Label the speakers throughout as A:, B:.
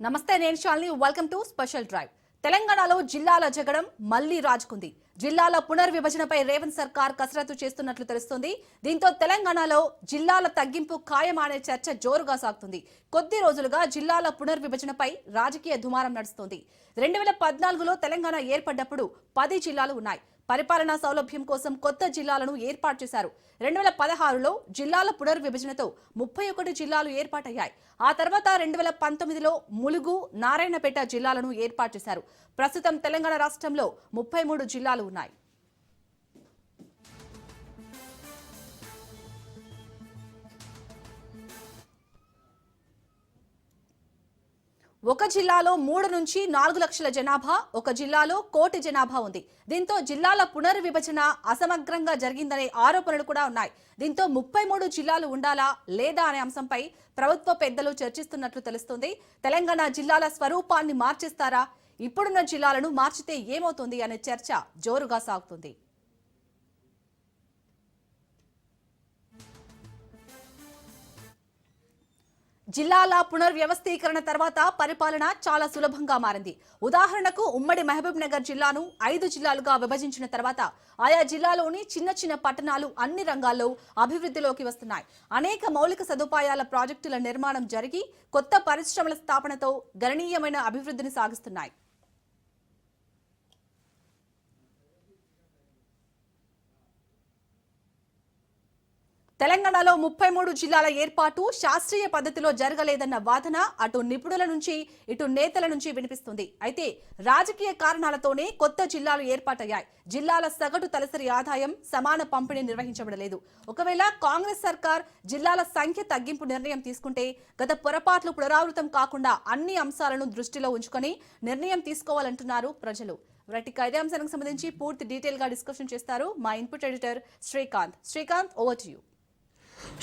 A: నమస్తే నేను Shalini. Welcome to special drive తెలంగాణలో జిల్లాల జగడం మళ్ళీ రాజుకుంది. జిల్లాల పునర్విభజనపై రేవంత్ సర్కార్ కసరత్తు చేస్తున్నట్లు తెలుస్తోంది. దీంతో తెలంగాణలో జిల్లాల తగ్గింపు ఖాయమానే చర్చ జోరుగా సాగుతుంది. కొద్ది రోజులుగా జిల్లాల పునర్విభజనపై రాజకీయ దుమారం నడుస్తోంది. రెండు వేల పద్నాలుగులో తెలంగాణ ఏర్పడ్డప్పుడు పది జిల్లాలు ఉన్నాయి. పరిపాలనా సౌలభ్యం కోసం కొత్త జిల్లాలను ఏర్పాటు చేశారు. రెండు వేల పదహారులో జిల్లాల పునర్విభజనతో ముప్పై ఒకటి జిల్లాలు ఏర్పాటయ్యాయి. ఆ తర్వాత రెండు వేల పంతొమ్మిదిలో ములుగు నారాయణపేట జిల్లాలను ఏర్పాటు చేశారు. ప్రస్తుతం తెలంగాణ రాష్ట్రంలో ముప్పై మూడు జిల్లాలు ఉన్నాయి. ఒక జిల్లాలో మూడు నుంచి నాలుగు లక్షల జనాభా ఒక జిల్లాలో కోటి జనాభా ఉంది. దీంతో జిల్లాల పునర్విభజన అసమగ్రంగా జరిగిందనే ఆరోపణలు కూడా ఉన్నాయి. దీంతో ముప్పై మూడు జిల్లాలు ఉండాలా లేదా అనే అంశంపై ప్రభుత్వ పెద్దలు చర్చిస్తున్నట్లు తెలుస్తుంది. తెలంగాణ జిల్లాల స్వరూపాన్ని మార్చిస్తారా? ఇప్పుడున్న జిల్లాలను మార్చితే ఏమవుతుంది అనే చర్చ జోరుగా సాగుతుంది. జిల్లాల పునర్వ్యవస్థీకరణ తర్వాత పరిపాలన చాలా సులభంగా మారింది. ఉదాహరణకు ఉమ్మడి మహబూబ్ నగర్ జిల్లాను ఐదు జిల్లాలుగా విభజించిన తర్వాత ఆయా జిల్లాలోని చిన్న చిన్న పట్టణాలు అన్ని రంగాల్లో అభివృద్ధిలోకి వస్తున్నాయి. అనేక మౌలిక సదుపాయాల ప్రాజెక్టుల నిర్మాణం జరిగి కొత్త పరిశ్రమల స్థాపనతో గణనీయమైన అభివృద్ధిని సాగిస్తున్నాయి. తెలంగాణలో ముప్పై మూడు జిల్లాల ఏర్పాటు శాస్త్రీయ పద్ధతిలో జరగలేదన్న వాదన అటు నిపుణుల నుంచి ఇటు నేతల నుంచి వినిపిస్తుంది. అయితే రాజకీయ కారణాలతోనే కొత్త జిల్లాలు ఏర్పాటయ్యాయి. జిల్లాల సగటు తలసరి ఆదాయం సమాన పంపిణీ నిర్వహించబడలేదు. ఒకవేళ కాంగ్రెస్ సర్కార్ జిల్లాల సంఖ్య తగ్గింపు నిర్ణయం తీసుకుంటే గత పొరపాట్లు పునరావృతం కాకుండా అన్ని అంశాలను దృష్టిలో ఉంచుకొని నిర్ణయం తీసుకోవాలంటున్నారు ప్రజలు. రైట్ ఇక ఇదే అంశానికి సంబంధించి పూర్తి డీటెయిల్గా డిస్కషన్ చేస్తారు మా input editor Srikanth. Srikanth over to you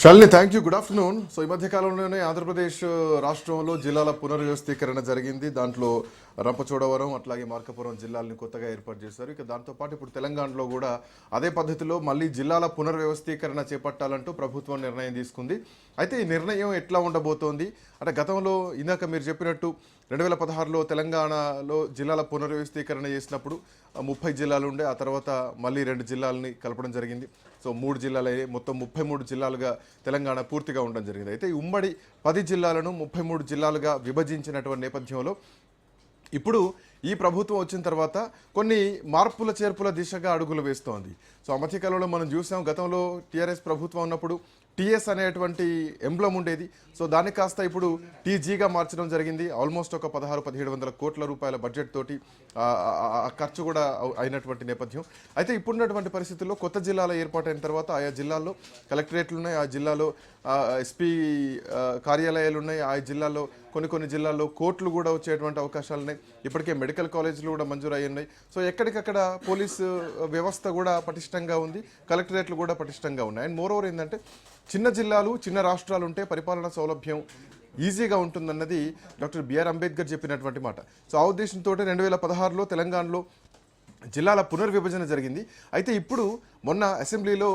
B: Shalini thank you good afternoon so ఈ మధ్య కాలంలోనే ఆంధ్రప్రదేశ్ రాష్ట్రంలో జిల్లాల పునర్వ్యవస్థీకరణ జరిగింది. దాంట్లో రంపచోడవరం అట్లాగే మార్కపురం జిల్లాలను కొత్తగా ఏర్పాటు చేశారు. ఇక దాంతోపాటు ఇప్పుడు తెలంగాణలో కూడా అదే పద్ధతిలో మళ్ళీ జిల్లాల పునర్వ్యవస్థీకరణ చేపట్టాలంటూ ప్రభుత్వం నిర్ణయం తీసుకుంది. అయితే ఈ నిర్ణయం ఎట్లా ఉండబోతోంది? అంటే గతంలో ఇందాక మీరు చెప్పినట్టు రెండు వేల పదహారులో తెలంగాణలో జిల్లాల పునర్వ్యవస్థీకరణ చేసినప్పుడు ముప్పై జిల్లాలు ఉండే ఆ తర్వాత మళ్ళీ రెండు జిల్లాలని కలపడం జరిగింది. సో మూడు జిల్లాలు మొత్తం ముప్పై మూడు జిల్లాలుగా తెలంగాణ పూర్తిగా ఉండడం జరిగింది. అయితే ఈ ఉమ్మడి పది జిల్లాలను ముప్పై మూడు జిల్లాలుగా విభజించినటువంటి నేపథ్యంలో ఇప్పుడు ఈ ప్రభుత్వం వచ్చిన తర్వాత కొన్ని మార్పుల చేర్పుల దిశగా అడుగులు వేస్తోంది. సో ఆ మనం చూసాం గతంలో టీఆర్ఎస్ ప్రభుత్వం ఉన్నప్పుడు టీఎస్ అనేటువంటి ఎంబ్లం ఉండేది. సో దాన్ని కాస్త ఇప్పుడు టీజీగా మార్చడం జరిగింది. ఆల్మోస్ట్ ఒక పదహారు పదిహేడు వందల కోట్ల రూపాయల బడ్జెట్ తోటి ఖర్చు కూడా అయినటువంటి నేపథ్యం. అయితే ఇప్పుడున్నటువంటి పరిస్థితుల్లో కొత్త జిల్లాల ఏర్పాటైన తర్వాత ఆయా జిల్లాల్లో కలెక్టరేట్లు ఉన్నాయి. ఆ జిల్లాలో ఎస్పీ కార్యాలయాలు ఉన్నాయి. ఆ జిల్లాల్లో కొన్ని కొన్ని జిల్లాల్లో కోర్టులు కూడా వచ్చేటువంటి అవకాశాలు ఉన్నాయి. ఇప్పటికే మెడికల్ కాలేజీలు కూడా మంజూరు ఉన్నాయి. సో ఎక్కడికక్కడ పోలీసు వ్యవస్థ కూడా పటిష్టంగా ఉంది. కలెక్టరేట్లు కూడా పటిష్టంగా ఉన్నాయి. అండ్ మోర్ ఓవర్ ఏంటంటే చిన్న జిల్లాలు చిన్న రాష్ట్రాలు ఉంటే పరిపాలనా సౌలభ్యం ఈజీగా ఉంటుందన్నది డాక్టర్ బిఆర్ అంబేద్కర్ చెప్పినటువంటి మాట. సో ఆ ఉద్దేశంతో రెండు వేల పదహారులో తెలంగాణలో జిల్లాల పునర్విభజన జరిగింది. అయితే ఇప్పుడు మొన్న అసెంబ్లీలో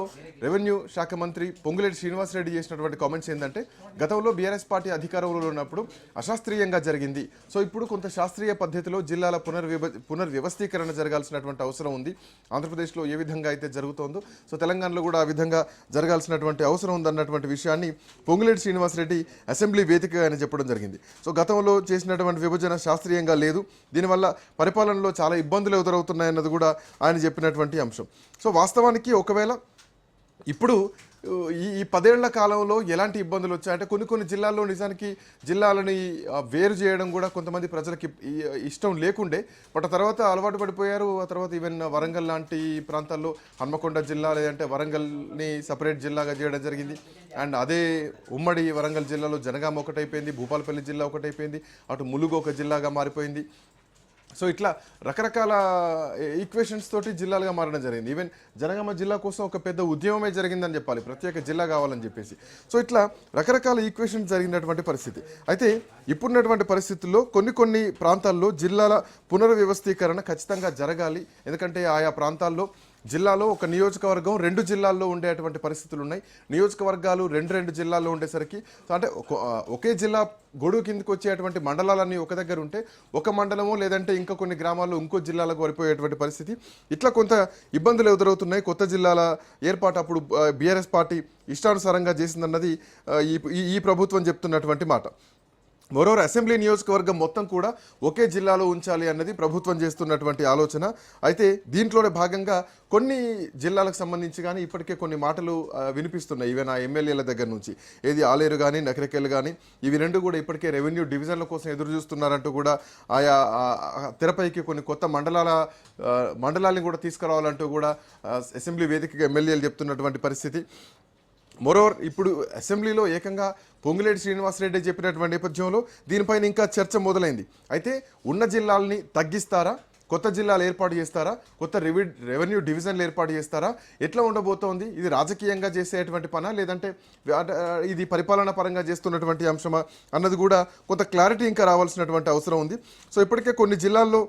B: రెవెన్యూ శాఖ మంత్రి పొంగులేటి శ్రీనివాసరెడ్డి చేసినటువంటి కామెంట్స్ ఏంటంటే గతంలో బీఆర్ఎస్ పార్టీ అధికారంలో ఉన్నప్పుడు అశాస్త్రీయంగా జరిగింది. సో ఇప్పుడు కొంత శాస్త్రీయ పద్ధతిలో జిల్లాల పునర్విభ పునర్వ్యవస్థీకరణ జరగాల్సినటువంటి అవసరం ఉంది. ఆంధ్రప్రదేశ్లో ఏ విధంగా అయితే జరుగుతోందో సో తెలంగాణలో కూడా ఆ విధంగా జరగాల్సినటువంటి అవసరం ఉందన్నటువంటి విషయాన్ని పొంగులేటి శ్రీనివాసరెడ్డి అసెంబ్లీ వేదికగా ఆయన చెప్పడం జరిగింది. సో గతంలో చేసినటువంటి విభజన శాస్త్రీయంగా లేదు. దీనివల్ల పరిపాలనలో చాలా ఇబ్బందులు ఎదురవుతున్నాయన్నది కూడా ఆయన చెప్పినటువంటి అంశం. సో వాస్తవానికి ఒకవేళ ఇప్పుడు ఈ ఈ పదేళ్ళ కాలంలో ఎలాంటి ఇబ్బందులు వచ్చాయి? అంటే కొన్ని కొన్ని జిల్లాల్లో నిజానికి జిల్లాలని వేరు చేయడం కూడా కొంతమంది ప్రజలకి ఇష్టం లేకుండే. బట్ ఆ తర్వాత అలవాటు పడిపోయారు. ఆ తర్వాత ఈవెన్ వరంగల్ లాంటి ప్రాంతాల్లో హన్మకొండ జిల్లా లేదంటే వరంగల్ని సపరేట్ జిల్లాగా చేయడం జరిగింది. అండ్ అదే ఉమ్మడి వరంగల్ జిల్లాలో జనగామ ఒకటైపోయింది భూపాలపల్లి జిల్లా ఒకటైపోయింది అటు ములుగు ఒక జిల్లాగా మారిపోయింది. సో ఇట్లా రకరకాల ఈక్వేషన్స్ తోటి జిల్లాలుగా మారడం జరిగింది. ఈవెన్ జనగామ జిల్లా కోసం ఒక పెద్ద ఉద్యమమే జరిగిందని చెప్పాలి. ప్రత్యేక జిల్లా కావాలని చెప్పేసి. సో ఇట్లా రకరకాల ఈక్వేషన్స్ జరిగినటువంటి పరిస్థితి. అయితే ఇప్పుడున్నటువంటి పరిస్థితుల్లో కొన్ని కొన్ని ప్రాంతాల్లో జిల్లాల పునర్వ్యవస్థీకరణ ఖచ్చితంగా జరగాలి. ఎందుకంటే ఆయా ప్రాంతాల్లో జిల్లాలో ఒక నియోజకవర్గం రెండు జిల్లాల్లో ఉండేటువంటి పరిస్థితులు ఉన్నాయి నియోజకవర్గాలు రెండు రెండు జిల్లాల్లో ఉండేసరికి అంటే ఒక- ఒకే జిల్లా గొడుగు కిందకు వచ్చేటువంటి మండలాలన్నీ ఒక దగ్గర ఉంటే ఒక మండలమో లేదంటే ఇంకా కొన్ని గ్రామాల్లో ఇంకో జిల్లాలకు వరిపోయేటువంటి పరిస్థితి. ఇట్లా కొంత ఇబ్బందులు ఎదురవుతున్నాయి. కొత్త జిల్లాల ఏర్పాటు అప్పుడు బీఆర్ఎస్ పార్టీ ఇష్టానుసారంగా చేసిందన్నది ఈ- ఈ ప్రభుత్వం చెప్తున్నటువంటి మాట. మరోవర్ అసెంబ్లీ నియోజకవర్గం మొత్తం కూడా ఒకే జిల్లాలో ఉంచాలి అన్నది ప్రభుత్వం చేస్తున్నటువంటి ఆలోచన. అయితే దీంట్లోనే భాగంగా కొన్ని జిల్లాలకు సంబంధించి కానీ ఇప్పటికే కొన్ని మాటలు వినిపిస్తున్నాయి. ఈవెన్ ఆ ఎమ్మెల్యేల దగ్గర నుంచి ఏది ఆలేరు కానీ నకరికెల్ కానీ ఇవి రెండు కూడా ఇప్పటికే రెవెన్యూ డివిజన్ల కోసం ఎదురు చూస్తున్నారంటూ కూడా ఆయా తెరపైకి కొన్ని కొత్త మండలాల మండలాలను మండలాల్ని కూడా తీసుకురావాలంటూ కూడా అసెంబ్లీ వేదికగా ఎమ్మెల్యేలు చెప్తున్నటువంటి పరిస్థితి. మరోవర్ ఇప్పుడు అసెంబ్లీలో ఏకంగా పొంగులేటి శ్రీనివాసరెడ్డి చెప్పినటువంటి నేపథ్యంలో దీనిపైన ఇంకా చర్చ మొదలైంది. అయితే ఉన్న జిల్లాల్ని తగ్గిస్తారా? కొత్త జిల్లాలు ఏర్పాటు చేస్తారా? కొత్త రెవె రెవెన్యూ డివిజన్లు ఏర్పాటు చేస్తారా? ఎట్లా ఉండబోతోంది? ఇది రాజకీయంగా చేసేటువంటి పనా? లేదంటే ఇది పరిపాలన పరంగా చేస్తున్నటువంటి అంశమా? అన్నది కూడా కొంత క్లారిటీ ఇంకా రావాల్సినటువంటి అవసరం ఉంది. సో ఇప్పటికే కొన్ని జిల్లాల్లో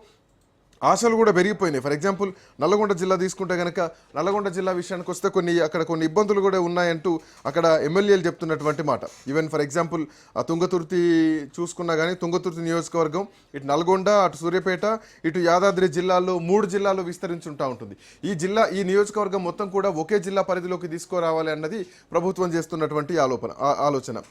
B: ఆశలు కూడా పెరిగిపోయినాయి. ఫర్ ఎగ్జాంపుల్ నల్లగొండ జిల్లా తీసుకుంటే కనుక నల్లగొండ జిల్లా విషయానికి వస్తే కొన్ని అక్కడ కొన్ని ఇబ్బందులు కూడా ఉన్నాయంటూ అక్కడ ఎమ్మెల్యేలు చెప్తున్నటువంటి మాట. ఈవెన్ ఫర్ ఎగ్జాంపుల్ ఆ తుంగతుర్తి చూసుకున్నా కానీ తుంగతుర్తి నియోజకవర్గం ఇటు నల్గొండ అటు సూర్యాపేట ఇటు యాదాద్రి జిల్లాల్లో మూడు జిల్లాల్లో విస్తరించుంటా ఉంటుంది. ఈ జిల్లా ఈ నియోజకవర్గం మొత్తం కూడా ఒకే జిల్లా పరిధిలోకి తీసుకురావాలి అన్నది ప్రభుత్వం చేస్తున్నటువంటి ఆలోపన ఆ- ఆలోచన.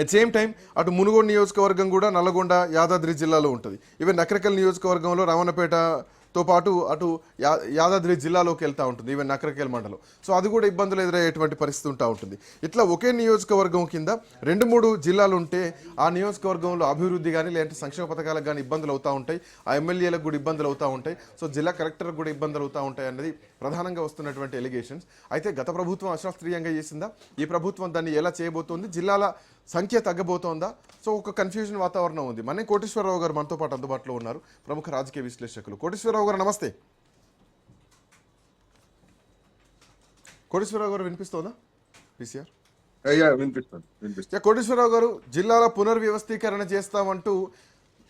B: అట్ సేమ్ టైం అటు మునుగోడు నియోజకవర్గం కూడా నల్లగొండ యాదాద్రి జిల్లాలో ఉంటుంది. ఈవెన్ నకరకల్ నియోజకవర్గంలో రావణపేటతో పాటు అటు యా యాదాద్రి జిల్లాలోకి వెళ్తూ ఉంటుంది ఈవెన్ నకరకల్ మండలం. సో అది కూడా ఇబ్బందులు ఎదురయ్యేటువంటి పరిస్థితి ఉంటా ఉంటుంది. ఇట్లా ఒకే నియోజకవర్గం కింద రెండు మూడు జిల్లాలు ఉంటే ఆ నియోజకవర్గంలో అభివృద్ధి కానీ లేదంటే సంక్షేమ పథకాలకు కానీ ఇబ్బందులు అవుతూ ఉంటాయి. ఆ ఎమ్మెల్యేలకు కూడా ఇబ్బందులు అవుతూ ఉంటాయి. సో జిల్లా కలెక్టర్కి కూడా ఇబ్బందులు అవుతూ ఉంటాయి అన్నది ప్రధానంగా వస్తున్నటువంటి ఎలిగేషన్స్ అయితే గత ప్రభుత్వం అశాస్త్రీయంగా చేసిందా? ఈ ప్రభుత్వం దాన్ని ఎలా చేయబోతోంది? జిల్లాల సంఖ్య తగ్గబోతోందా సో ఒక కన్ఫ్యూజన్ వాతావరణం ఉంది. మన కోటేశ్వరరావు గారు మనతో పాటు అందుబాటులో ఉన్నారు. ప్రముఖ రాజకీయ విశ్లేషకులు. కోటేశ్వరరావు గారు నమస్తే. కోటేశ్వరరావు గారు వినిపిస్తోందా? పీసీఆర్ కోటేశ్వరరావు గారు జిల్లాల పునర్వ్యవస్థీకరణ చేస్తామంటూ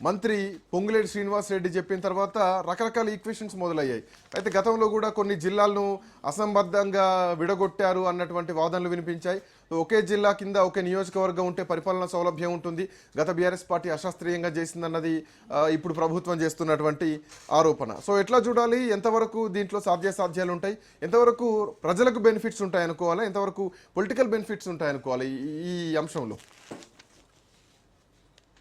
B: మంత్రి పొంగులేటి శ్రీనివాస్ రెడ్డి చెప్పిన తర్వాత రకరకాల ఈక్వేషన్స్ మొదలయ్యాయి. అయితే గతంలో కూడా కొన్ని జిల్లాలను అసంబద్ధంగా విడగొట్టారు అన్నటువంటి వాదనలు వినిపించాయి. ఒకే జిల్లా కింద ఒకే నియోజకవర్గం ఉంటే పరిపాలన సౌలభ్యం ఉంటుంది. గత బీఆర్ఎస్ పార్టీ అశాస్త్రీయంగా చేసిందన్నది ఇప్పుడు ప్రభుత్వం చేస్తున్నటువంటి ఆరోపణ. సో ఎట్లా చూడాలి? ఎంతవరకు దీంట్లో సాధ్యాసాధ్యాలు ఉంటాయి? ఎంతవరకు ప్రజలకు బెనిఫిట్స్ ఉంటాయనుకోవాలా? ఎంతవరకు పొలిటికల్ బెనిఫిట్స్ ఉంటాయనుకోవాలి ఈ అంశంలో?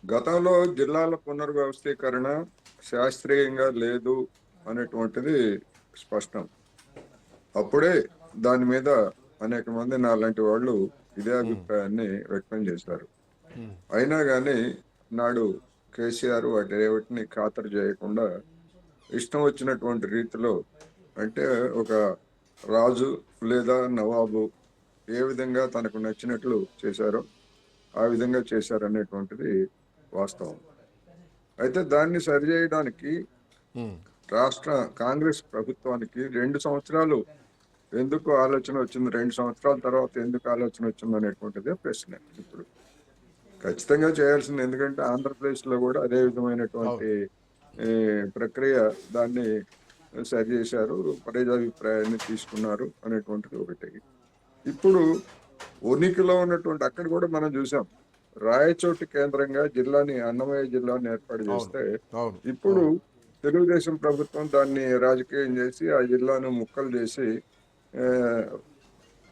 C: గతంలో జిల్లాల పునర్వ్యవస్థీకరణ శాస్త్రీయంగా లేదు అనేటువంటిది స్పష్టం. అప్పుడే దాని మీద అనేక మంది నాలాంటి వాళ్ళు ఇదే అభిప్రాయాన్ని వ్యక్తం చేశారు. అయినా కానీ నాడు కేసీఆర్ వాటి ఏమిటిని ఖాతరు చేయకుండా ఇష్టం వచ్చినటువంటి రీతిలో అంటే ఒక రాజు లేదా నవాబు ఏ విధంగా తనకు నచ్చినట్లు చేశారో ఆ విధంగా చేశారనేటువంటిది వాస్తవం. అయితే దాన్ని సరిచేయడానికి రాష్ట్ర కాంగ్రెస్ ప్రభుత్వానికి రెండు సంవత్సరాలు ఎందుకు ఆలోచన వచ్చింది? రెండు సంవత్సరాల తర్వాత ఎందుకు ఆలోచన వచ్చింది అనేటువంటిదే ప్రశ్న ఇప్పుడు. ఖచ్చితంగా చేయాల్సింది ఎందుకంటే ఆంధ్రప్రదేశ్లో కూడా అదే విధమైనటువంటి ప్రక్రియ దాన్ని సరి చేశారు ప్రజాభిప్రాయాన్ని తీసుకున్నారు అనేటువంటిది ఒకటి. ఇప్పుడు ఉనికిలో ఉన్నటువంటి అక్కడ కూడా మనం చూసాం. రాయచోటి కేంద్రంగా జిల్లాని అన్నమయ్య జిల్లాని ఏర్పాటు చేస్తే ఇప్పుడు తెలుగుదేశం ప్రభుత్వం దాన్ని రాజకీయం చేసి ఆ జిల్లాను ముక్కలు చేసి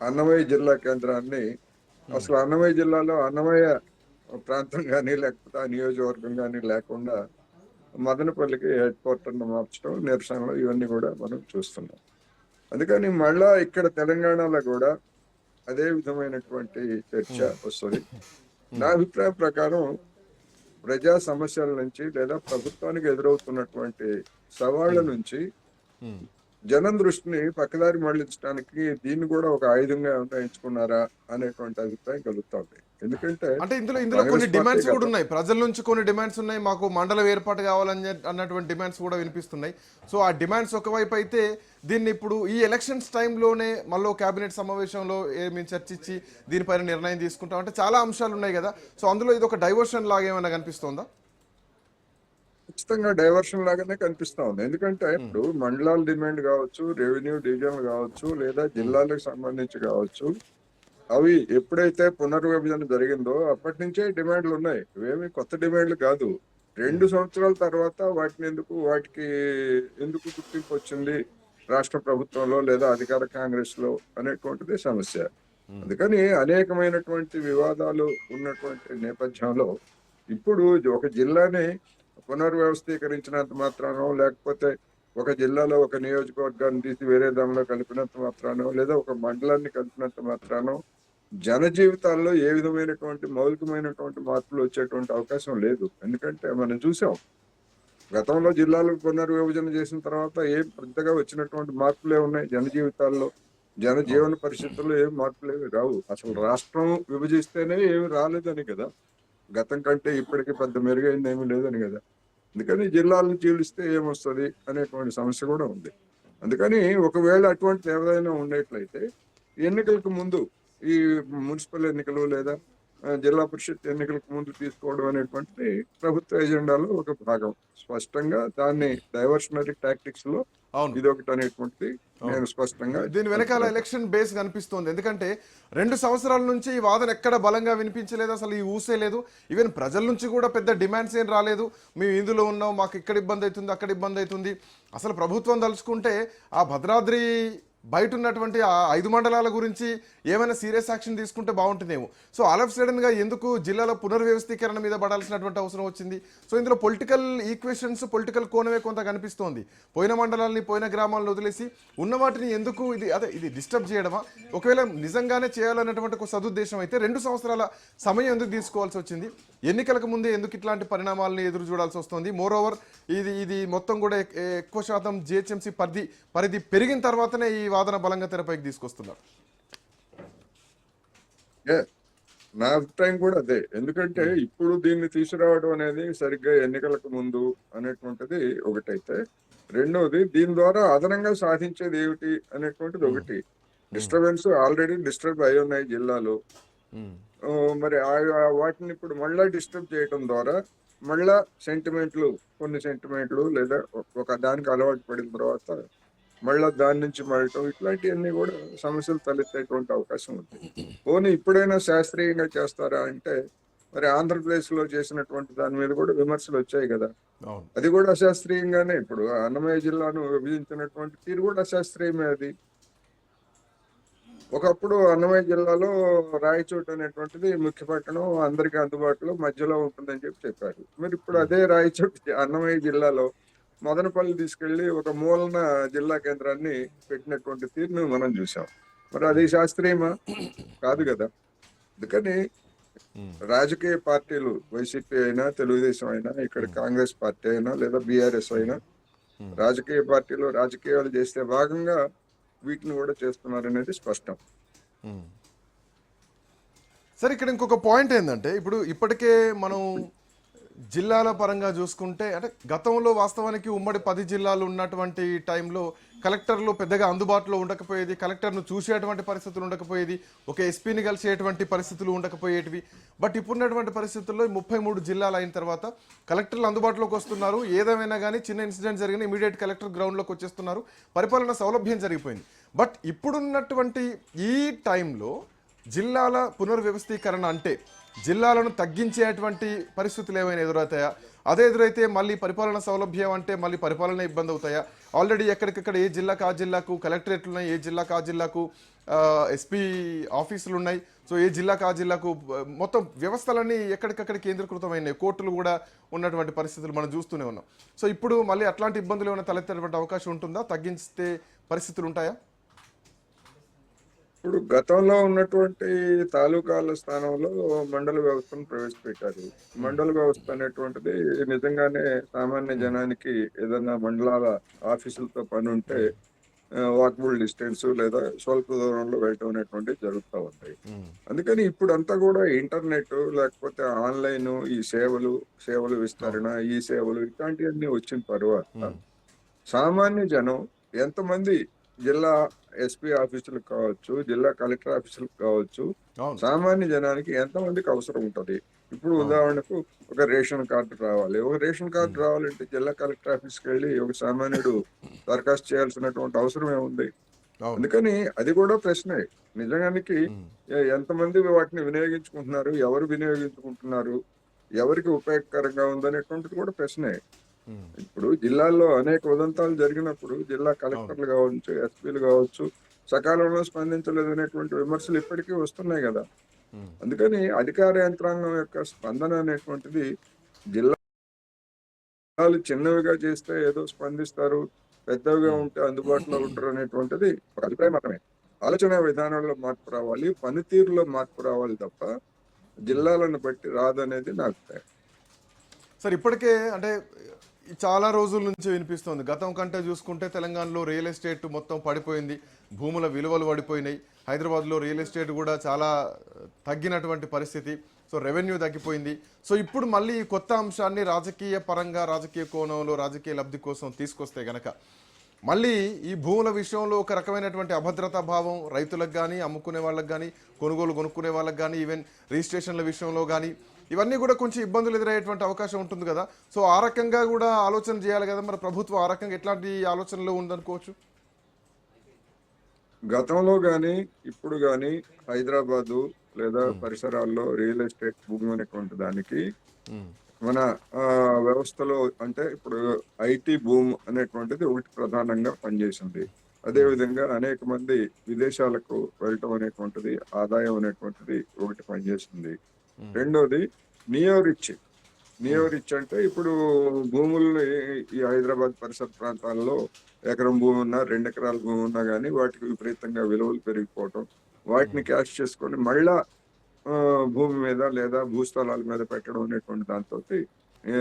C: అన్నమయ్య జిల్లా కేంద్రాన్ని అసలు అన్నమయ్య జిల్లాలో అన్నమయ్య ప్రాంతం కానీ లేకపోతే ఆ నియోజకవర్గం కానీ లేకుండా మదనపల్లికి హెడ్ క్వార్టర్ను మార్చడం నిరసనలు ఇవన్నీ కూడా మనం చూస్తున్నాం. అందుకని మళ్ళా ఇక్కడ తెలంగాణలో కూడా అదే విధమైనటువంటి చర్చ వస్తుంది. నా అభిప్రాయం ప్రకారం ప్రజా సమస్యల నుంచి లేదా ప్రభుత్వానికి ఎదురవుతున్నటువంటి సవాళ్ళ నుంచి
B: ఉమ్.
C: జనం దృష్టిని పక్కదారి మళ్ళించడానికి దీన్ని కూడా ఒక ఆయుధంగా ఏమైనా ఎంచుకున్నారా అనేటువంటి అభిప్రాయం కలుగుతుంది. ఎందుకంటే
B: అంటే ఇందులో ఇందులో కొన్ని డిమాండ్స్ కూడా ఉన్నాయి. ప్రజల నుంచి కొన్ని డిమాండ్స్ ఉన్నాయి. మాకు మండలం ఏర్పాటు కావాలని అన్నటువంటి డిమాండ్స్ కూడా వినిపిస్తున్నాయి. సో ఆ డిమాండ్స్ ఒకవైపు అయితే దీన్ని ఇప్పుడు ఈ ఎలక్షన్స్ టైంలోనే మళ్ళీ కేబినెట్ సమావేశంలో మేము చర్చించి దీనిపైన నిర్ణయం తీసుకుంటాం. అంటే చాలా అంశాలు ఉన్నాయి కదా. సో అందులో ఇది ఒక డైవర్షన్ లాగా ఏమైనా కనిపిస్తోందా?
C: ఖచ్చితంగా డైవర్షన్ లాగానే కనిపిస్తా ఉంది. ఎందుకంటే ఇప్పుడు మండలాల డిమాండ్ కావచ్చు రెవెన్యూ డివిజన్ కావచ్చు లేదా జిల్లాలకు సంబంధించి కావచ్చు అవి ఎప్పుడైతే పునర్విభజన జరిగిందో అప్పటి నుంచే డిమాండ్లు ఉన్నాయి. ఇవేమి కొత్త డిమాండ్లు కాదు. రెండు సంవత్సరాల తర్వాత వాటిని ఎందుకు వాటికి ఎందుకు గుర్తింపు వచ్చింది? రాష్ట్ర ప్రభుత్వంలో లేదా అధికార కాంగ్రెస్లో అనేటువంటిది సమస్య. అందుకని అనేకమైనటువంటి వివాదాలు ఉన్నటువంటి నేపథ్యంలో ఇప్పుడు ఒక జిల్లాని పునర్వ్యవస్థీకరించినంత మాత్రానో లేకపోతే ఒక జిల్లాలో ఒక నియోజకవర్గాన్ని తీసి వేరే దానిలో కలిపినంత మాత్రానో లేదా ఒక మండలాన్ని కలిపినంత మాత్రానో జన జీవితాల్లో ఏ విధమైనటువంటి మౌలికమైనటువంటి మార్పులు వచ్చేటువంటి అవకాశం లేదు. ఎందుకంటే మనం చూసాం గతంలో జిల్లాలు పునర్విభజన చేసిన తర్వాత ఏం పెద్దగా వచ్చినటువంటి మార్పులే ఉన్నాయి. జన జీవితాల్లో జన జీవన పరిస్థితుల్లో ఏం మార్పులేవి రావు. అసలు రాష్ట్రం విభజిస్తేనే ఏమి రాలేదని కదా. గతం కంటే ఇప్పటికీ పెద్ద మెరుగైంది ఏమీ లేదని కదా. అందుకని జిల్లాలను చీలిస్తే ఏమొస్తుంది అనేటువంటి సమస్య కూడా ఉంది. అందుకని ఒకవేళ అటువంటి ఏదైనా ఉండేట్లయితే ఎన్నికలకు ముందు ఈ మున్సిపల్ ఎన్నికలు లేదా జిల్లా పరిషత్ ఎన్నికలకు ముందు తీసుకోవడం అనేటువంటిది ప్రభుత్వ ఎజెండాలో ఒక భాగం. స్పష్టంగా దాన్ని డైవర్షనరీ టాక్టిక్స్లో
B: అవును.
C: ఇది ఒకటి అనేటువంటిది నేను స్పష్టంగా
B: దీని వెనకాల ఎలక్షన్ బేస్ కనిపిస్తోంది. ఎందుకంటే రెండు సంవత్సరాల నుంచి ఈ వాదన ఎక్కడ బలంగా వినిపించలేదు అసలు ఈ ఊసే లేదు. ఈవెన్ ప్రజల నుంచి కూడా పెద్ద డిమాండ్స్ ఏం రాలేదు. మేము ఇందులో ఉన్నాం మాకు ఇక్కడ ఇబ్బంది అవుతుంది అక్కడ ఇబ్బంది అవుతుంది. అసలు ప్రభుత్వం తలుచుకుంటే ఆ భద్రాద్రి బయట ఉన్నటువంటి ఆ ఐదు మండలాల గురించి ఏమైనా సీరియస్ యాక్షన్ తీసుకుంటే బాగుంటుందేమో. సో ఆల్ ఆఫ్ ఎందుకు జిల్లాల పునర్వ్యవస్థీకరణ మీద పడాల్సినటువంటి అవసరం వచ్చింది? సో ఇందులో పొలిటికల్ ఈక్వేషన్స్ పొలిటికల్ కోణమే కొంత కనిపిస్తోంది. పోయిన మండలాల్ని పోయిన గ్రామాలను వదిలేసి ఉన్న వాటిని ఎందుకు ఇది అదే ఇది డిస్టర్బ్ చేయడమా? ఒకవేళ నిజంగానే చేయాలన్నటువంటి ఒక సదుద్దేశం అయితే రెండు సంవత్సరాల సమయం ఎందుకు తీసుకోవాల్సి వచ్చింది? ఎన్నికలకు ముందే ఎందుకు ఇట్లాంటి పరిణామాలను ఎదురు చూడాల్సి వస్తుంది? మోర్ ఓవర్ ఇది ఇది మొత్తం కూడా ఎక్కువ శాతం జిహెచ్ఎంసీ పరిధి పరిధి పెరిగిన తర్వాతనే ఈ వాదన బలంగా తెరపైకి తీసుకొస్తున్నారు.
C: నా అభిప్రాయం కూడా అదే. ఎందుకంటే ఇప్పుడు దీన్ని తీసుకురావడం అనేది సరిగ్గా ఎన్నికలకు ముందు అనేటువంటిది ఒకటైతే. రెండోది దీని ద్వారా అదనంగా సాధించేది ఏమిటి అనేటువంటిది ఒకటి. డిస్టర్బెన్స్ ఆల్రెడీ డిస్టర్బ్ అయి ఉన్నాయి జిల్లాలో. మరి వాటిని ఇప్పుడు మళ్ళా డిస్టర్బ్ చేయడం ద్వారా మళ్ళా సెంటిమెంట్లు కొన్ని సెంటిమెంట్లు లేదా ఒక దానికి అలవాటు పడిన తర్వాత మళ్ళా దాని నుంచి మళ్ళటం ఇట్లాంటివన్నీ కూడా సమస్యలు తలెత్తేటువంటి అవకాశం ఉంది. పోనీ ఇప్పుడైనా శాస్త్రీయంగా చేస్తారా అంటే మరి ఆంధ్రప్రదేశ్లో చేసినటువంటి దాని మీద కూడా విమర్శలు వచ్చాయి కదా. అది కూడా అశాస్త్రీయంగానే. ఇప్పుడు అన్నమయ్య జిల్లాను విభజించినటువంటి తీరు కూడా అశాస్త్రీయమే అది. ఒకప్పుడు అన్నమయ్య జిల్లాలో రాయచోటు అనేటువంటిది ముఖ్య పట్టణం అందరికీ అందుబాటులో మధ్యలో ఉంటుందని చెప్పి చెప్పారు. మరి ఇప్పుడు అదే రాయచోటు అన్నమయ్య జిల్లాలో మదనపల్లి తీసుకెళ్ళి ఒక మూలన జిల్లా కేంద్రాన్ని పెట్టినటువంటి తీరును మనం చూసాం మరి అది శాస్త్రీయమా? కాదు కదా. అందుకని రాజకీయ పార్టీలు వైసీపీ అయినా తెలుగుదేశం అయినా ఇక్కడ కాంగ్రెస్ పార్టీ అయినా లేదా బీఆర్ఎస్ అయినా రాజకీయ పార్టీలు రాజకీయాలు చేస్తే భాగంగా వీటిని కూడా చేస్తున్నారు అనేది స్పష్టం
B: సరే ఇక్కడ ఇంకొక పాయింట్ ఏంటంటే ఇప్పుడు ఇప్పటికే మనం జిల్లాల పరంగా చూసుకుంటే అంటే గతంలో వాస్తవానికి ఉమ్మడి పది జిల్లాలు ఉన్నటువంటి టైంలో కలెక్టర్లు పెద్దగా అందుబాటులో ఉండకపోయేది కలెక్టర్ను చూసేటువంటి పరిస్థితులు ఉండకపోయేది ఒక ఎస్పీని కలిసేటువంటి పరిస్థితులు ఉండకపోయేటివి. బట్ ఇప్పుడున్నటువంటి పరిస్థితుల్లో ముప్పై మూడు జిల్లాలు అయిన తర్వాత కలెక్టర్లు అందుబాటులోకి వస్తున్నారు. ఏదేమైనా కానీ చిన్న ఇన్సిడెంట్ జరిగిన ఇమీడియట్ కలెక్టర్ గ్రౌండ్లోకి వచ్చేస్తున్నారు. పరిపాలన సౌలభ్యం జరిగిపోయింది. బట్ ఇప్పుడున్నటువంటి ఈ టైంలో జిల్లాల పునర్వ్యవస్థీకరణ అంటే జిల్లాలను తగ్గించేటువంటి పరిస్థితులు ఏమైనా ఎదురవుతాయా? అదే ఎదురైతే మళ్ళీ పరిపాలన సౌలభ్యం అంటే మళ్ళీ పరిపాలన ఇబ్బంది అవుతాయా? ఆల్రెడీ ఎక్కడికక్కడ ఏ జిల్లాకు ఆ జిల్లాకు కలెక్టరేట్లు ఉన్నాయి ఏ జిల్లాకు ఆ జిల్లాకు ఎస్పీ ఆఫీసులు ఉన్నాయి. సో ఏ జిల్లాకు ఆ జిల్లాకు మొత్తం వ్యవస్థలన్నీ ఎక్కడికక్కడ కేంద్రీకృతమైనాయి. కోర్టులు కూడా ఉన్నటువంటి పరిస్థితులు మనం చూస్తూనే ఉన్నాం. సో ఇప్పుడు మళ్ళీ అట్లాంటి ఇబ్బందులు ఏమైనా తలెత్తేటువంటి అవకాశం ఉంటుందా? తగ్గిస్తే పరిస్థితులు ఉంటాయా?
C: ఇప్పుడు గతంలో ఉన్నటువంటి తాలూకాల స్థానంలో మండల వ్యవస్థను ప్రవేశపెట్టారు. మండల వ్యవస్థ అనేటువంటిది నిజంగానే సామాన్య జనానికి ఏదైనా మండలాల ఆఫీసులతో పని ఉంటే వాకబుల్ డిస్టెన్స్ లేదా స్వల్ప దూరంలో వెళ్ళటం అనేటువంటివి జరుగుతూ ఉంటాయి అందుకని ఇప్పుడు అంతా కూడా ఇంటర్నెట్ లేకపోతే ఆన్లైన్ ఈ సేవలు సేవలు విస్తరణ ఈ సేవలు ఇట్లాంటివన్నీ వచ్చిన తర్వాత సామాన్య జనం ఎంతమంది జిల్లా ఎస్పీ ఆఫీసులకు కావచ్చు జిల్లా కలెక్టర్ ఆఫీసులకు కావచ్చు సామాన్య జనానికి ఎంతమందికి అవసరం ఉంటది? ఇప్పుడు ఉదాహరణకు ఒక రేషన్ కార్డు రావాలి. ఒక రేషన్ కార్డు రావాలంటే జిల్లా కలెక్టర్ ఆఫీస్కి వెళ్ళి ఒక సామాన్యుడు దరఖాస్తు చేయాల్సినటువంటి అవసరం ఏముంది? అందుకని అది కూడా ప్రశ్నే. నిజానికి ఎంతమంది వాటిని వినియోగించుకుంటున్నారు? ఎవరు వినియోగించుకుంటున్నారు? ఎవరికి ఉపయోగకరంగా ఉందనేటువంటిది కూడా ప్రశ్నే. ఇప్పుడు జిల్లాల్లో అనేక ఉదంతాలు జరిగినప్పుడు జిల్లా కలెక్టర్లు కావచ్చు ఎస్పీలు కావచ్చు సకాలంలో స్పందించలేదు అనేటువంటి విమర్శలు ఇప్పటికీ వస్తున్నాయి కదా. అందుకని అధికార యంత్రాంగం యొక్క స్పందన అనేటువంటిది జిల్లాలు చిన్నవిగా చేస్తే ఏదో స్పందిస్తారు పెద్దవిగా ఉంటే అందుబాటులో ఉంటారు అనేటువంటిది ఒక అభిప్రాయం మాత్రమే. ఆలోచన విధానంలో మార్పు రావాలి పనితీరులో మార్పు రావాలి తప్ప జిల్లాలను బట్టి రాదనేది నా అభిప్రాయం.
B: సార్ ఇప్పటికే అంటే చాలా రోజుల నుంచి వినిపిస్తుంది. గతం కంటే చూసుకుంటే తెలంగాణలో రియల్ ఎస్టేట్ మొత్తం పడిపోయింది. భూముల విలువలు పడిపోయినాయి. హైదరాబాద్లో రియల్ ఎస్టేట్ కూడా చాలా తగ్గినటువంటి పరిస్థితి. సో రెవెన్యూ తగ్గిపోయింది. సో ఇప్పుడు మళ్ళీ ఈ కొత్త అంశాన్ని రాజకీయ పరంగా రాజకీయ కోణంలో రాజకీయ లబ్ధి కోసం తీసుకొస్తే గనక మళ్ళీ ఈ భూముల విషయంలో ఒక రకమైనటువంటి అభద్రతా భావం రైతులకు కానీ అమ్ముకునే వాళ్ళకి కానీ కొనుగోలు కొనుక్కునే వాళ్ళకి కానీ ఈవెన్ రిజిస్ట్రేషన్ల విషయంలో కానీ ఇవన్నీ కూడా కొంచెం ఇబ్బందులు ఎదురయ్యేటువంటి అవకాశం ఉంటుంది కదా. సో ఆ రకంగా కూడా ఆలోచన చేయాలి కదా మరి ప్రభుత్వం. ఆ రకంగా ఎట్లాంటి ఆలోచనలు ఉందనుకోవచ్చు?
C: గతంలో గాని ఇప్పుడు గాని హైదరాబాదు లేదా పరిసరాల్లో రియల్ ఎస్టేట్ భూమి అనేటువంటి దానికి మన వ్యవస్థలో అంటే ఇప్పుడు ఐటీ భూమ్ అనేటువంటిది ఒకటి ప్రధానంగా పనిచేసింది. అదే విధంగా అనేక మంది విదేశాలకు వెళ్ళటం అనేటువంటిది ఆదాయం అనేటువంటిది ఒకటి పనిచేసింది. రెండోది నియో రిచ్ నియో రిచ్ అంటే ఇప్పుడు భూముల్ని ఈ హైదరాబాద్ పరిసర ప్రాంతాల్లో ఎకరం భూమి ఉన్నా రెండు ఎకరాల భూమి ఉన్నా కానీ వాటికి విపరీతంగా విలువలు పెరిగిపోవటం వాటిని క్యాష్ చేసుకొని మళ్ళా భూమి మీద లేదా భూస్థలాల మీద పెట్టడం అనేటువంటి దాంతో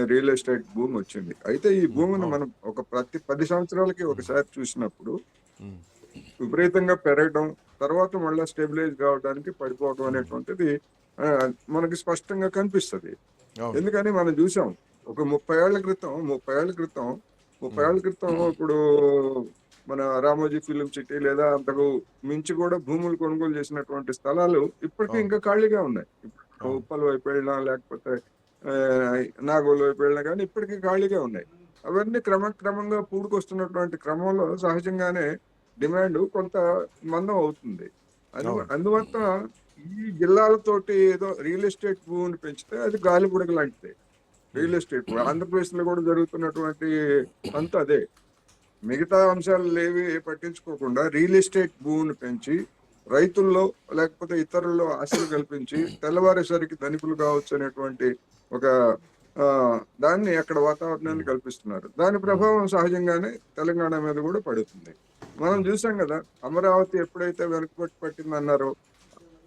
C: రియల్ ఎస్టేట్ భూమి వచ్చింది. అయితే ఈ భూమిని మనం ఒక ప్రతి పది సంవత్సరాలకి ఒకసారి చూసినప్పుడు విపరీతంగా పెరగడం తర్వాత మళ్ళీ స్టెబిలైజ్ కావడానికి పడిపోవడం అనేటువంటిది మనకి స్పష్టంగా కనిపిస్తది. ఎందుకని మనం చూసాం ఒక ముప్పై ఏళ్ళ క్రితం ముప్పై ఏళ్ళ క్రితం ముప్పై ఏళ్ళ క్రితం ఇప్పుడు మన రామోజీ ఫిలిం సిటీ లేదా అంతకు మించి కూడా భూములు కొనుగోలు చేసినటువంటి స్థలాలు ఇప్పటికీ ఇంకా ఖాళీగా ఉన్నాయి. ఇప్పుడు ఉప్పల్ వైపు వెళ్ళినా లేకపోతే నాగోల్ వైపు వెళ్ళినా కానీ ఇప్పటికీ ఖాళీగా ఉన్నాయి. అవన్నీ క్రమక్రమంగా పూడుకొస్తున్నటువంటి క్రమంలో సహజంగానే డిమాండ్ కొంత మందం అవుతుంది. అందు. అందువల్ల ఈ జిల్లాలతోటి ఏదో రియల్ ఎస్టేట్ భూమిని పెంచితే అది గాలి లాంటిది. రియల్ ఎస్టేట్ ఆంధ్రప్రదేశ్లో కూడా జరుగుతున్నటువంటి అంత అదే. మిగతా అంశాలు లేవి పట్టించుకోకుండా రియల్ ఎస్టేట్ భూమిని పెంచి రైతుల్లో లేకపోతే ఇతరుల్లో ఆశలు కల్పించి తెల్లవారేసరికి ధనికులు కావచ్చు అనేటువంటి ఒక దాన్ని అక్కడ వాతావరణాన్ని కల్పిస్తున్నారు. దాని ప్రభావం సహజంగానే తెలంగాణ మీద కూడా పడుతుంది. మనం చూసాం కదా అమరావతి ఎప్పుడైతే వెనుకబట్టి పట్టిందన్నారో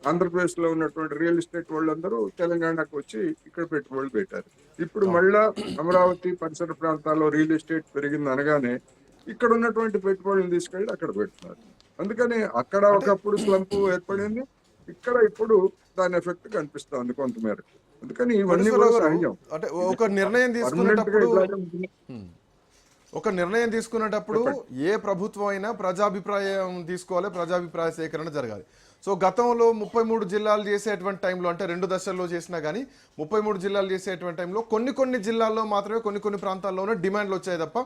C: ఆంధ్రప్రదేశ్లో ఉన్నటువంటి రియల్ ఎస్టేట్ వాళ్ళందరూ తెలంగాణకు వచ్చి ఇక్కడ పెట్టుబడులు పెట్టారు. ఇప్పుడు మళ్ళా అమరావతి పరిసర ప్రాంతాల్లో రియల్ ఎస్టేట్ పెరిగింది అనగానే ఇక్కడ ఉన్నటువంటి పెట్టుబడులు తీసుకెళ్ళి అక్కడ పెడుతున్నారు. అందుకని అక్కడ ఒకప్పుడు స్లంప్ ఏర్పడింది ఇక్కడ ఇప్పుడు దాని ఎఫెక్ట్ కనిపిస్తోంది కొంతమేరకు. అందుకని ఇవన్నీ కూడా సహజం.
B: అంటే ఒక నిర్ణయం తీసుకునేటప్పుడు. ఒక నిర్ణయం తీసుకునేటప్పుడు ఏ ప్రభుత్వం అయినా ప్రజాభిప్రాయం తీసుకోవాలి ప్రజాభిప్రాయ సేకరణ జరగాలి. సో గతంలో ముప్పై మూడు జిల్లాలు చేసేటువంటి టైంలో అంటే రెండు దశల్లో చేసినా కానీ ముప్పై మూడు జిల్లాలు చేసేటువంటి టైంలో కొన్ని కొన్ని జిల్లాల్లో మాత్రమే కొన్ని కొన్ని ప్రాంతాల్లోనే డిమాండ్లు వచ్చాయి తప్ప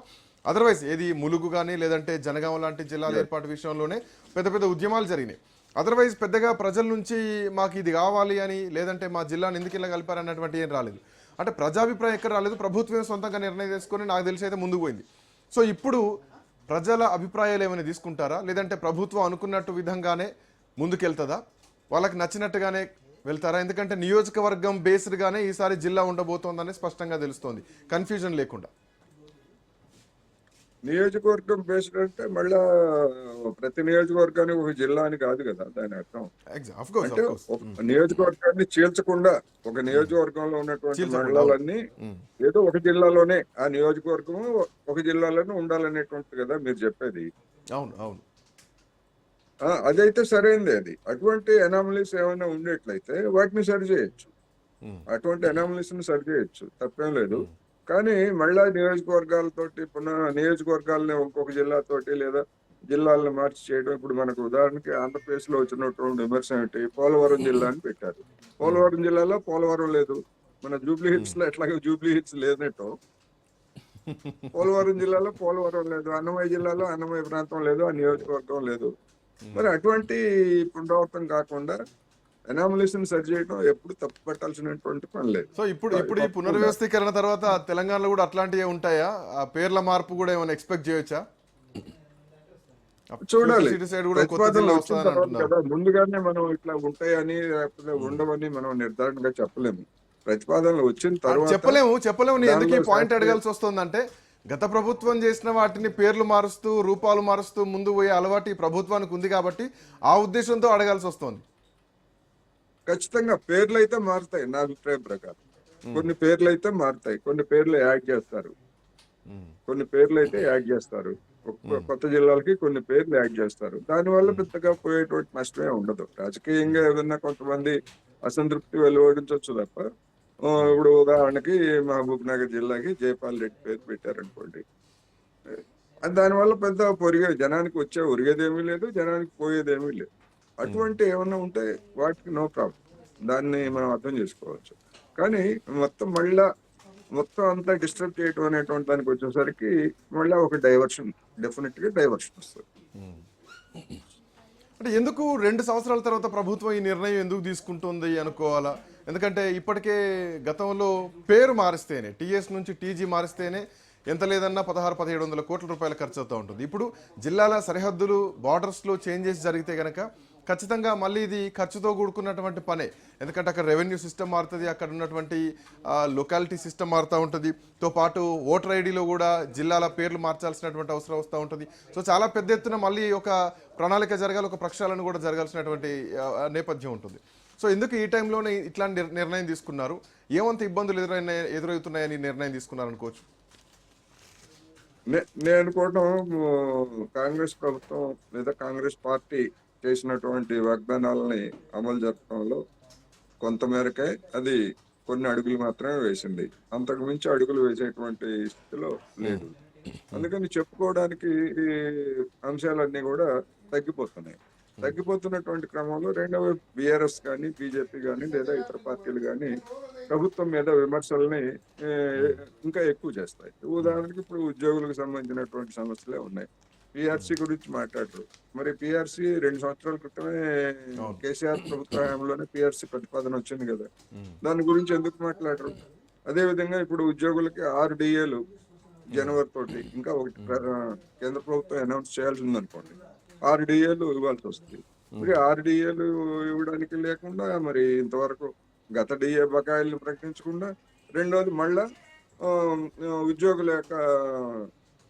B: అదర్వైజ్ ఏది ములుగు కానీ లేదంటే జనగాం లాంటి జిల్లాల ఏర్పాటు విషయంలోనే పెద్ద పెద్ద ఉద్యమాలు జరిగినాయి. అదర్వైజ్ పెద్దగా ప్రజల నుంచి మాకు ఇది కావాలి అని లేదంటే మా జిల్లాని ఎందుకు ఇలా కలిపారన్నటువంటి ఏం రాలేదు. అంటే ప్రజాభిప్రాయం ఎక్కడ రాలేదు ప్రభుత్వమే సొంతంగా నిర్ణయం తీసుకొని నాకు తెలిసి అయితే ముందుకు పోయింది. సో ఇప్పుడు ప్రజల అభిప్రాయాలు ఏమైనా తీసుకుంటారా? లేదంటే ప్రభుత్వం అనుకున్నట్టు విధంగానే ముందుకెళ్తుందా? వాళ్ళకి నచ్చినట్టుగానే వెళ్తారా? ఎందుకంటే నియోజకవర్గం బేస్డ్గానే ఈసారి జిల్లా ఉండబోతోందని స్పష్టంగా తెలుస్తోంది. కన్ఫ్యూజన్ లేకుండా.
C: నియోజకవర్గం బేస్డ్ అంటే మళ్ళా ప్రతి నియోజకవర్గానికి ఒక జిల్లా అని కాదు కదా దాని అర్థం. అంటే నియోజకవర్గాన్ని చీల్చకుండా ఒక నియోజకవర్గంలో ఉన్నటువంటి. మండలాలన్నీ ఏదో ఒక జిల్లాలోనే ఆ నియోజకవర్గం ఒక జిల్లాలోనే ఉండాలనేటువంటి కదా మీరు చెప్పేది.
B: అవును అవును.
C: అదైతే సరైనది అది. అటువంటి ఎనామలీస్ ఏమైనా ఉండేట్లయితే వాటిని సరి చేయొచ్చు. అటువంటి ఎనామలీస్ని సరి చేయొచ్చు. తప్పేం లేదు. కానీ మళ్ళా నియోజకవర్గాలతోటి పునః నియోజకవర్గాలని ఇంకొక జిల్లాతోటి లేదా జిల్లాలను మార్చి చేయడం ఇప్పుడు మనకు ఉదాహరణకి ఆంధ్రప్రదేశ్లో వచ్చినటువంటి విమర్శ ఏంటి పోలవరం జిల్లా అని పెట్టారు. పోలవరం జిల్లాలో పోలవరం లేదు. మన జూబ్లీ హిల్స్లో ఎట్లాగో జూబ్లీ హిల్స్ లేనట్టు పోలవరం జిల్లాలో పోలవరం లేదు. అన్నమయ్య జిల్లాలో అన్నమయ్య ప్రాంతం లేదు. ఆ నియోజకవర్గం లేదు. మరి అటువంటి పునరావృతం కాకుండా ఎనామలీస్ సరి చేయడం ఎప్పుడు తప్పు పట్టాల్సినటువంటి పని లేదు.
B: సో ఇప్పుడు ఇప్పుడు ఈ పునర్వ్యవస్థీకరణ తర్వాత తెలంగాణలో కూడా అట్లాంటివి ఉంటాయా? ఆ పేర్ల మార్పు కూడా ఏమైనా ఎక్స్పెక్ట్ చేయొచ్చా?
C: చూడాలి.
B: సిటీ
C: ముందుగానే మనం ఇట్లా ఉంటాయని లేకపోతే ఉండవని మనం నిర్ధారణగా చెప్పలేము. ప్రతిపాదనలు వచ్చిన తర్వాత
B: చెప్పలేము చెప్పలేము. ఎందుకు పాయింట్ అడగాల్సి వస్తుందంటే గత ప్రభుత్వం చేసిన వాటిని పేర్లు మారుస్తూ రూపాలు మారుస్తూ ముందు పోయే అలవాటు ఈ ప్రభుత్వానికి ఉంది కాబట్టి ఆ ఉద్దేశంతో అడగాల్సి వస్తుంది.
C: ఖచ్చితంగా పేర్లు అయితే మారుతాయి నా అభిప్రాయం ప్రకారం. కొన్ని పేర్లు అయితే మారుతాయి కొన్ని పేర్లు యాడ్ చేస్తారు. కొన్ని పేర్లు అయితే యాడ్ చేస్తారు. కొత్త జిల్లాలకి కొన్ని పేర్లు యాడ్ చేస్తారు. దానివల్ల పెద్దగా పోయేటువంటి నష్టమే ఉండదు. రాజకీయంగా ఏదన్నా కొంతమంది అసంతృప్తి వెలువడించవచ్చు తప్ప ఇప్పుడు ఉదాహరణకి మహబూబ్ నగర్ జిల్లాకి జయపాల్ రెడ్డి పేరు పెట్టారనుకోండి. దానివల్ల పెద్ద పొరిగే జనానికి వచ్చే ఒరిగేదేమీ లేదు జనానికి పోయేదేమీ లేదు. అటువంటి ఏమన్నా ఉంటే వాటికి నో ప్రాబ్లం. దాన్ని మనం అర్థం చేసుకోవచ్చు. కానీ మొత్తం మళ్ళా మొత్తం అంతా డిస్టర్బ్ చేయడం అనేటువంటి దానికి వచ్చేసరికి మళ్ళీ ఒక డైవర్షన్ డెఫినెట్గా డైవర్షన్ వస్తుంది.
B: అంటే ఎందుకు రెండు సంవత్సరాల తర్వాత ప్రభుత్వం ఈ నిర్ణయం ఎందుకు తీసుకుంటుంది అనుకోవాలా? ఎందుకంటే ఇప్పటికే గతంలో పేరు మారిస్తేనే టీఎస్ నుంచి టీజీ మారిస్తేనే ఎంత లేదన్నా పదహారు పదిహేడు వందల కోట్ల రూపాయలు ఖర్చు అవుతూ ఉంటుంది. ఇప్పుడు జిల్లాల సరిహద్దులు బార్డర్స్లో చేంజెస్ జరిగితే గనక ఖచ్చితంగా మళ్ళీ ఇది ఖర్చుతో కూడుకున్నటువంటి పనే. ఎందుకంటే అక్కడ రెవెన్యూ సిస్టమ్ మారుతుంది అక్కడ ఉన్నటువంటి లొకాలిటీ సిస్టమ్ మారుతూ ఉంటుంది. తో పాటు ఓటర్ ఐడిలో కూడా జిల్లాల పేర్లు మార్చాల్సినటువంటి అవసరం వస్తూ ఉంటుంది. సో చాలా పెద్ద ఎత్తున మళ్ళీ ఒక ప్రణాళిక జరగాలి ఒక ప్రక్షాళన కూడా జరగాల్సినటువంటి నేపథ్యం ఉంటుంది. సో ఎందుకు ఈ టైంలోనే ఇట్లాంటి నిర్- నిర్ణయం తీసుకున్నారు? ఏమంత ఇబ్బందులు ఎదురైనా ఎదురవుతున్నాయని నిర్ణయం తీసుకున్నారు అనుకోవచ్చు?
C: నే- నేను అనుకోవటం ము, కాంగ్రెస్ ప్రభుత్వం లేదా కాంగ్రెస్ పార్టీ చేసినటువంటి వాగ్దానాలని అమలు జరపడంలో కొంతమేరకే అది కొన్ని అడుగులు మాత్రమే వేసింది. అంతకు మించి అడుగులు వేసేటువంటి స్థితిలో లేదు. అందుకని చెప్పుకోవడానికి ఈ అంశాలన్నీ కూడా తగ్గిపోతున్నాయి. తగ్గిపోతున్నటువంటి క్రమంలో రెండవ బీఆర్ఎస్ కానీ బీజేపీ కానీ లేదా ఇతర పార్టీలు కానీ ప్రభుత్వం మీద విమర్శల్ని ఏ, ఇంకా ఎక్కువ చేస్తాయి. ఉదాహరణకి ఇప్పుడు ఉద్యోగులకు సంబంధించినటువంటి సమస్యలే ఉన్నాయి. పిఆర్సీ గురించి మాట్లాడరు. మరి పిఆర్సీ రెండు సంవత్సరాల క్రితమే కేసీఆర్ ప్రభుత్వ హయాంలోనే పిఆర్సీ ప్రతిపాదన వచ్చింది కదా. దాని గురించి ఎందుకు మాట్లాడరు? అదే విధంగా ఇప్పుడు ఉద్యోగులకి ఆరు డిఏలు జనవరి తోటి ఇంకా ఒకటి కేంద్ర ప్రభుత్వం అనౌన్స్ చేయాల్సి ఉందనుకోండి ఆరు డిఏలు ఇవ్వాల్సి వస్తుంది. మరి ఆరు డిఏలు ఇవ్వడానికి లేకుండా మరి ఇంతవరకు గత డిఏ బకాయిలను ప్రకటించకుండా రెండోది మళ్ళా ఉద్యోగుల యొక్క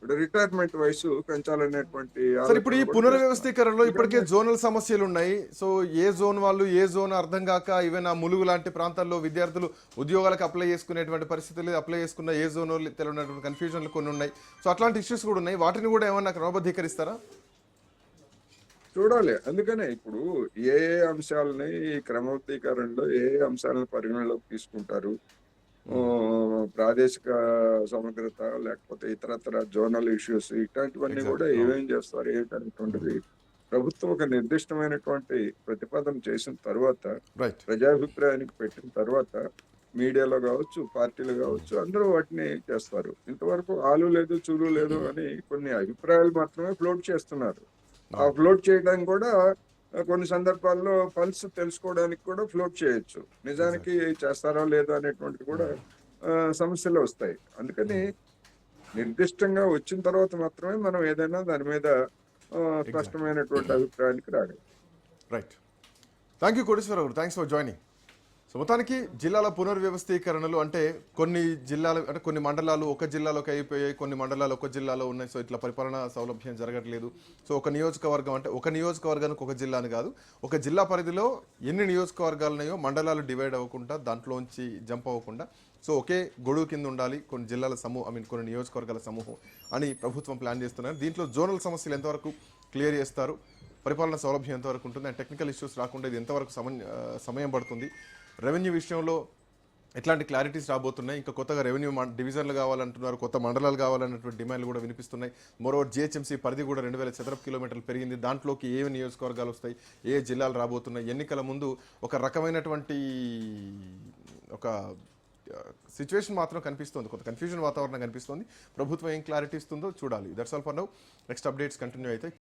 C: రిటైర్మెంట్ వయసు పెంచాలనేటువంటి
B: సార్ ఇప్పుడు ఈ పునర్వ్యవస్థీకరణలో ఇప్పటికే జోనల్ సమస్యలు ఉన్నాయి సో ఏ జోన్ వాళ్ళు ఏ జోన్ అర్థం కాక ఈవెన్ ఆ ములుగు లాంటి ప్రాంతాల్లో విద్యార్థులు ఉద్యోగాలకు అప్లై చేసుకునేటువంటి పరిస్థితులు అప్లై చేసుకున్న ఏ జోన్ తెలియనటువంటి కన్ఫ్యూజన్లు కొన్ని ఉన్నాయి. సో అట్లాంటి ఇష్యూస్ కూడా ఉన్నాయి. వాటిని కూడా ఏమన్నా క్రమబద్ధీకరిస్తారా?
C: చూడాలి. అందుకనే ఇప్పుడు ఏ ఏ అంశాలని ఈ క్రమబద్ధీకరణలో ఏ ఏ అంశాలను పరిగణలోకి తీసుకుంటారు? ప్రాదేశిక సమగ్రత లేకపోతే ఇతరత్ర జోనల్ ఇష్యూస్ ఇట్లాంటివన్నీ కూడా ఏమేం చేస్తారు? ఏంటనేటువంటిది ప్రభుత్వం ఒక నిర్దిష్టమైనటువంటి ప్రతిపాదన చేసిన తర్వాత ప్రజాభిప్రాయానికి పెట్టిన తర్వాత మీడియాలో కావచ్చు పార్టీలు కావచ్చు అందరూ వాటిని చేస్తారు. ఇంతవరకు ఆలు లేదు చూలు లేదు అని కొన్ని అభిప్రాయాలు మాత్రమే ఫ్లోట్ చేస్తున్నారు. ఆ ఫ్లోట్ చేయడానికి కూడా కొన్ని సందర్భాల్లో పల్స్ తెలుసుకోవడానికి కూడా ఫ్లోట్ చేయొచ్చు. నిజానికి చేస్తారా లేదా అనేటువంటిది కూడా సమస్యలు వస్తాయి. అందుకని నిర్దిష్టంగా వచ్చిన తర్వాత మాత్రమే మనం ఏదైనా దాని మీద స్పష్టమైనటువంటి అభిప్రాయానికి రాగలం.
B: Right thank you Koteswararao thanks for joining so మొత్తానికి జిల్లాల పునర్వ్యవస్థీకరణలు అంటే కొన్ని జిల్లాలు అంటే కొన్ని మండలాలు ఒక జిల్లాలోకి అయిపోయాయి కొన్ని మండలాలు ఒక జిల్లాలో ఉన్నాయి. సో ఇట్లా పరిపాలన సౌలభ్యం జరగట్లేదు. సో ఒక నియోజకవర్గం అంటే ఒక నియోజకవర్గానికి ఒక జిల్లా అని కాదు ఒక జిల్లా పరిధిలో ఎన్ని నియోజకవర్గాలు ఉన్నాయో మండలాలు డివైడ్ అవ్వకుండా దాంట్లోంచి జంప్ అవ్వకుండా సో ఒకే గొడుగు కింద ఉండాలి కొన్ని జిల్లాల సమూహం ఐ మీన్ కొన్ని నియోజకవర్గాల సమూహం అని ప్రభుత్వం ప్లాన్ చేస్తున్నారు. దీంట్లో జోనల్ సమస్యలు ఎంతవరకు క్లియర్ చేస్తారు? పరిపాలన సౌలభ్యం ఎంతవరకు ఉంటుంది? అండ్ టెక్నికల్ ఇష్యూస్ రాకుండా ఇది ఎంతవరకు సమయం సమయం పడుతుంది? రెవెన్యూ విషయంలో ఎట్లాంటి క్లారిటీస్ రాబోతున్నాయి? ఇంకా కొత్తగా రెవెన్యూ డివిజన్లు కావాలంటున్నారు కొత్త మండలాలు కావాలన్నటువంటి డిమాండ్లు కూడా వినిపిస్తున్నాయి. మరో జిహెచ్ఎంసీ పరిధి కూడా రెండు వేల చదరపు కిలోమీటర్లు పెరిగింది. దాంట్లోకి ఏ నియోజకవర్గాలు వస్తాయి? ఏ జిల్లాలు రాబోతున్నాయి? ఎన్నికల ముందు ఒక రకమైనటువంటి ఒక సిచ్యువేషన్ మాత్రం కనిపిస్తుంది. కొంత కన్ఫ్యూజన్ వాతావరణం కనిపిస్తుంది. ప్రభుత్వం ఏం క్లారిటీ ఇస్తుందో చూడాలి. That's all for now next updates continue అయితే.